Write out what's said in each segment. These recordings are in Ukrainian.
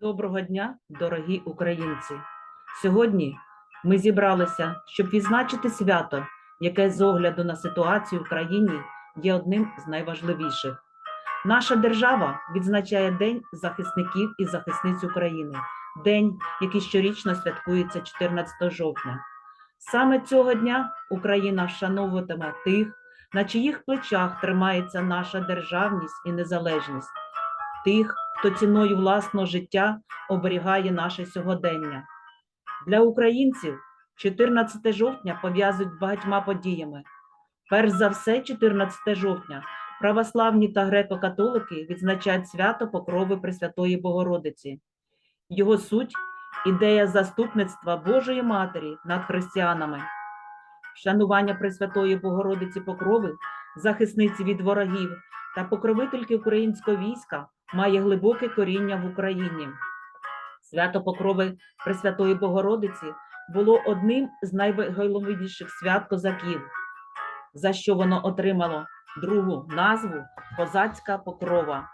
Доброго дня, дорогі українці! Сьогодні ми зібралися, щоб відзначити свято, яке з огляду на ситуацію в країні є одним з найважливіших. Наша держава відзначає День захисників і захисниць України, день, який щорічно святкується 14 жовтня. Саме цього дня Україна вшановуватиме тих, на чиїх плечах тримається наша державність і незалежність, тих, хто ціною власного життя оберігає наше сьогодення. Для українців 14 жовтня пов'язують багатьма подіями. Перш за все, 14 жовтня православні та греко-католики відзначають свято Покрови Пресвятої Богородиці. Його суть ідея заступництва Божої Матері над християнами, вшанування Пресвятої Богородиці Покрови, захисниці від ворогів та покровительки українського війська має глибоке коріння в Україні. Свято Покрови Пресвятої Богородиці було одним з найвиголовніших свят козаків, за що воно отримало другу назву Козацька Покрова.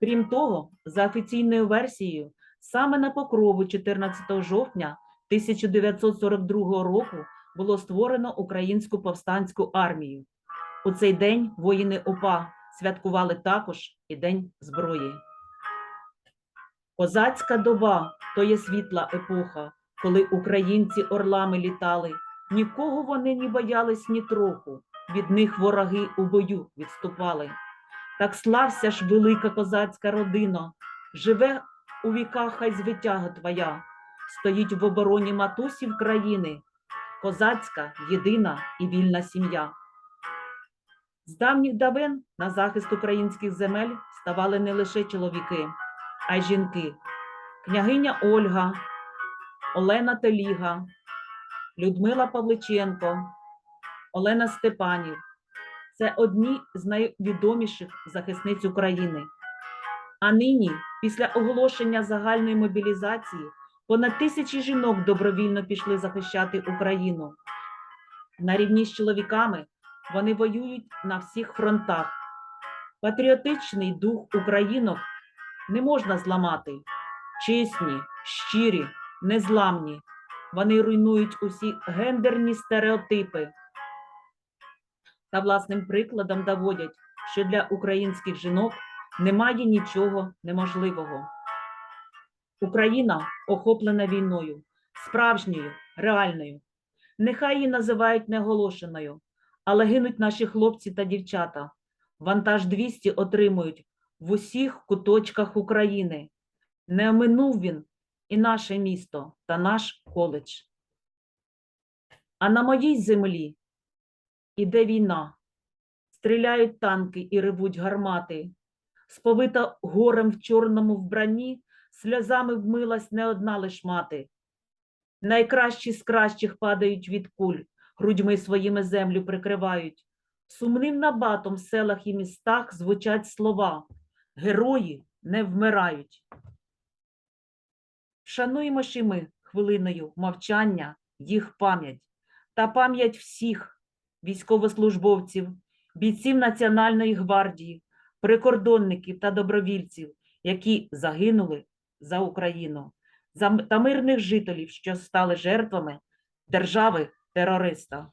Крім того, за офіційною версією, саме на Покрову 14 жовтня 1942 року було створено Українську повстанську армію. У цей день воїни УПА святкували також і День зброї. Козацька доба то є світла епоха, коли українці орлами літали. Нікого вони не боялись ні троху, від них вороги у бою відступали. Так слався ж велика козацька родина, живе у віках хай звитяга твоя, стоїть в обороні матусів країни, козацька, єдина і вільна сім'я. З давніх давен на захист українських земель ставали не лише чоловіки, а й жінки. Княгиня Ольга, Олена Теліга, Людмила Павличенко, Олена Степанів це одні з найвідоміших захисниць України. А нині, після оголошення загальної мобілізації, понад тисячі жінок добровільно пішли захищати Україну. На рівні з чоловіками вони воюють на всіх фронтах. Патріотичний дух українок не можна зламати. Чесні, щирі, незламні. Вони руйнують усі гендерні стереотипи та власним прикладом доводять, що для українських жінок немає нічого неможливого. Україна охоплена війною, справжньою, реальною. Нехай її називають неголошеною, але гинуть наші хлопці та дівчата. Вантаж 200 отримують в усіх куточках України. Не оминув він і наше місто та наш коледж. А на моїй землі іде війна, стріляють танки і ревуть гармати. Сповита горем в чорному вбранні, сльозами вмилась не одна лиш мати. Найкращі з кращих падають від куль, грудьми своїми землю прикривають. Сумним набатом в селах і містах звучать слова Герої не вмирають. Шануємо ж ми хвилиною мовчання їх пам'ять та пам'ять всіх військовослужбовців, бійців Національної гвардії, прикордонників та добровільців, які загинули за Україну, та мирних жителів, що стали жертвами держави terrorista.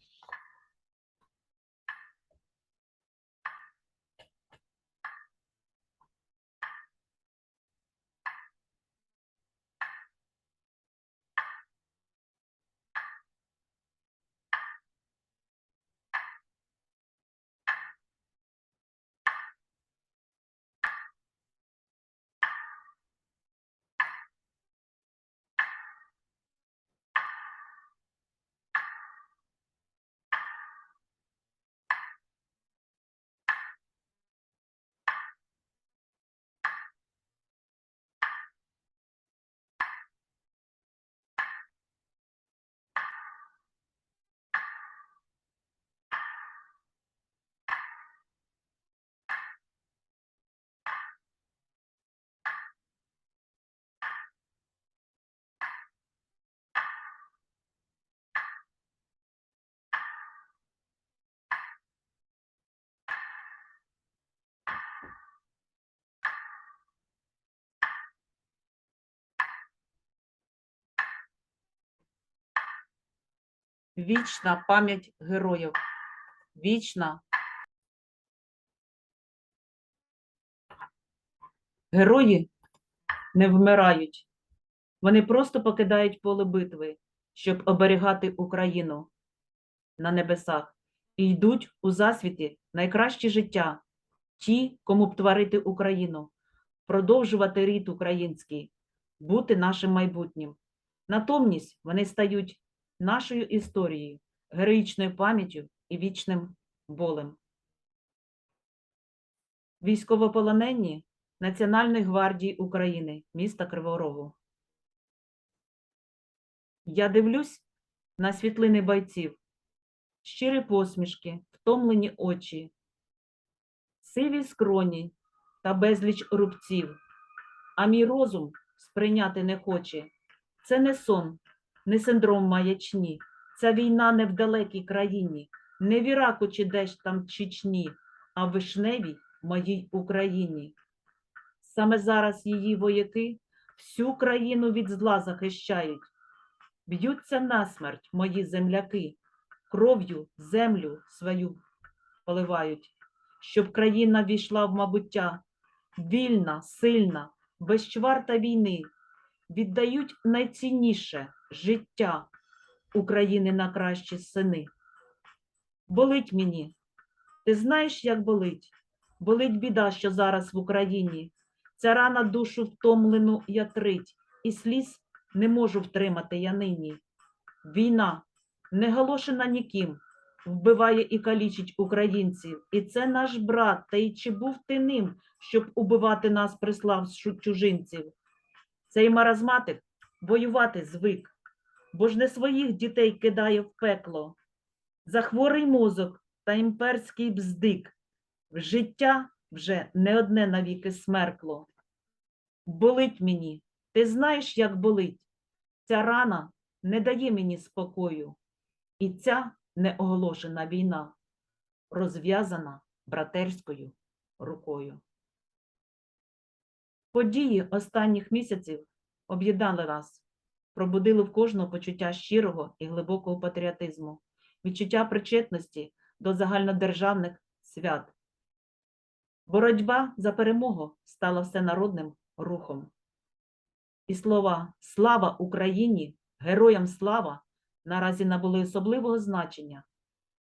Вічна пам'ять героїв. Вічна. Герої не вмирають. Вони просто покидають поле битви, щоб оберігати Україну на небесах і йдуть у засвіті найкраще життя, ті, кому б творити Україну, продовжувати рід український, бути нашим майбутнім. Натомість вони стають нашою історією, героїчною пам'яттю і вічним болем. Військовополонені Національної гвардії України міста Кривого Рогу. Я дивлюсь на світлини бойців, щирі посмішки, втомлені очі, сиві скроні та безліч рубців, а мій розум сприйняти не хоче. Це не сон, не синдром маячні, ця війна не в далекій країні, не в Іраку чи десь там Чечні, а в вишневій моїй Україні. Саме зараз її вояки всю країну від зла захищають. Б'ються насмерть мої земляки, кров'ю землю свою поливають, щоб країна війшла в мабуття, вільна, сильна, без чварта війни, віддають найцінніше життя України на кращі сини. Болить мені, ти знаєш, як болить? Болить біда, що зараз в Україні. Ця рана душу втомлену ятрить, і сліз не можу втримати я нині. Війна, не галошена ніким, вбиває і калічить українців. І це наш брат, та й чи був ти ним, щоб убивати нас, прислав чужинців? Цей маразматик воювати звик, бо ж не своїх дітей кидає в пекло. За хворий мозок та імперський бздик. В життя вже не одне навіки смеркло. Болить мені, ти знаєш, як болить. Ця рана не дає мені спокою. І ця неоголошена війна розв'язана братерською рукою. Події останніх місяців об'єднали нас, пробудили в кожного почуття щирого і глибокого патріотизму, відчуття причетності до загальнодержавних свят. Боротьба за перемогу стала всенародним рухом. І слова Слава Україні! Героям слава наразі набули особливого значення.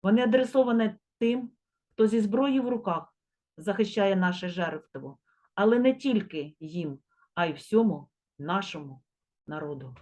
Вони адресовані тим, хто зі зброєю в руках захищає наше жертво, але не тільки їм, а й всьому нашому народу.